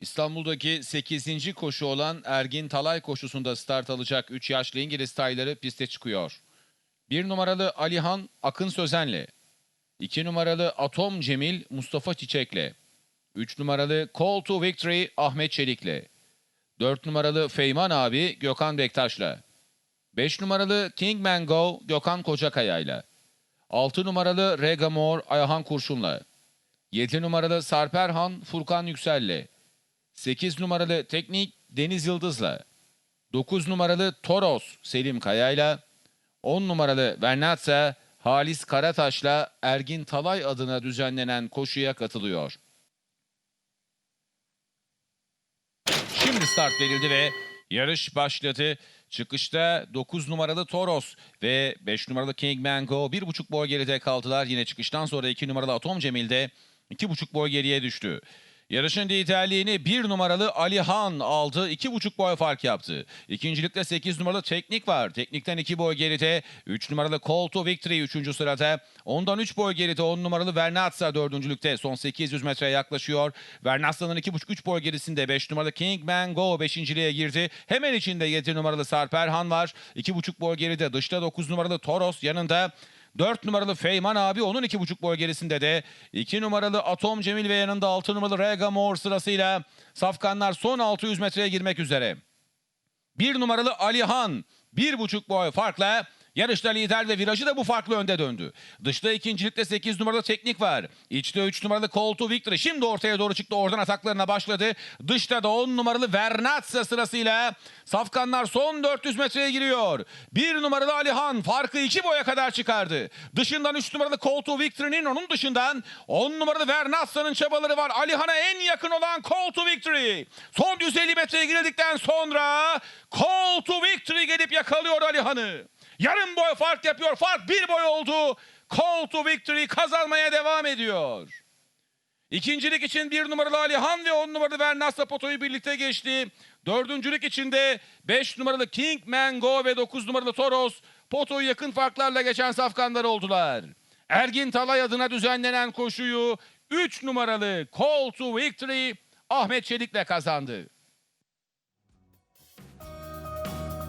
İstanbul'daki 8. koşu olan Ergin Talay koşusunda start alacak 3 yaşlı İngiliz tayları piste çıkıyor. 1 numaralı Alihan Akın Sözen'le, 2 numaralı Atom Cemil Mustafa Çiçek'le, 3 numaralı Call to Victory Ahmet Çelik'le, 4 numaralı Feyman abi Gökhan Bektaş'la, 5 numaralı Kingman Go Gökhan Kocakaya'yla, 6 numaralı Regamor Ayhan Kurşun'la, 7 numaralı Sarperhan Furkan Yüksel'le, 8 numaralı Teknik Deniz Yıldız'la, 9 numaralı Toros Selim Kaya'yla, 10 numaralı Vernatsa Halis Karataş'la Ergin Talay adına düzenlenen koşuya katılıyor. Şimdi start verildi ve yarış başladı. Çıkışta 9 numaralı Toros ve 5 numaralı King Mango 1,5 boy geride kaldılar. Yine çıkıştan sonra 2 numaralı Atom Cemil de 2,5 boy geriye düştü. Yarışın liderliğini 1 numaralı Alihan aldı. 2,5 boy fark yaptı. İkincilikte 8 numaralı Teknik var. Teknikten 2 boy geride. 3 numaralı Call to Victory 3. sırada. Ondan 3 boy geride 10 numaralı Vernatsa 4. son 800 metreye yaklaşıyor. Vernatsa'nın 2,5-3 boy gerisinde 5 numaralı King Mango 5.liğe girdi. Hemen içinde 7 numaralı Sarperhan var. 2,5 boy geride. Dışta 9 numaralı Toros yanında. 4 numaralı Feyman abi onun 2,5 boy gerisinde de 2 numaralı Atom Cemil ve yanında 6 numaralı Regamor sırasıyla safkanlar son 600 metreye girmek üzere. 1 numaralı Alihan 1,5 boy farkla yarışta lider ve virajı da bu farklı önde döndü. Dışta ikincilikte 8 numaralı teknik var. İçte 3 numaralı Call to Victory. Şimdi ortaya doğru çıktı. Oradan ataklarına başladı. Dışta da 10 numaralı Vernatsa sırasıyla Safkanlar son 400 metreye giriyor. 1 numaralı Alihan farkı 2 boya kadar çıkardı. Dışından 3 numaralı Call to Victory'nin onun dışından 10 numaralı Vernatsa'nın çabaları var. Alihan'a en yakın olan Call to Victory. Son 150 metreye girildikten sonra Call to Victory gelip yakalıyor Alihan'ı. Yarım boy fark yapıyor. Fark bir boy oldu. Call to Victory kazanmaya devam ediyor. İkincilik için bir numaralı Alihan ve on numaralı Vernas'la potoyu birlikte geçti. Dördüncülük için de 5 numaralı King Mango ve 9 numaralı Toros potoyu yakın farklarla geçen safkanlar oldular. Ergin Talay adına düzenlenen koşuyu 3 numaralı Call to Victory Ahmet Çelik'le kazandı.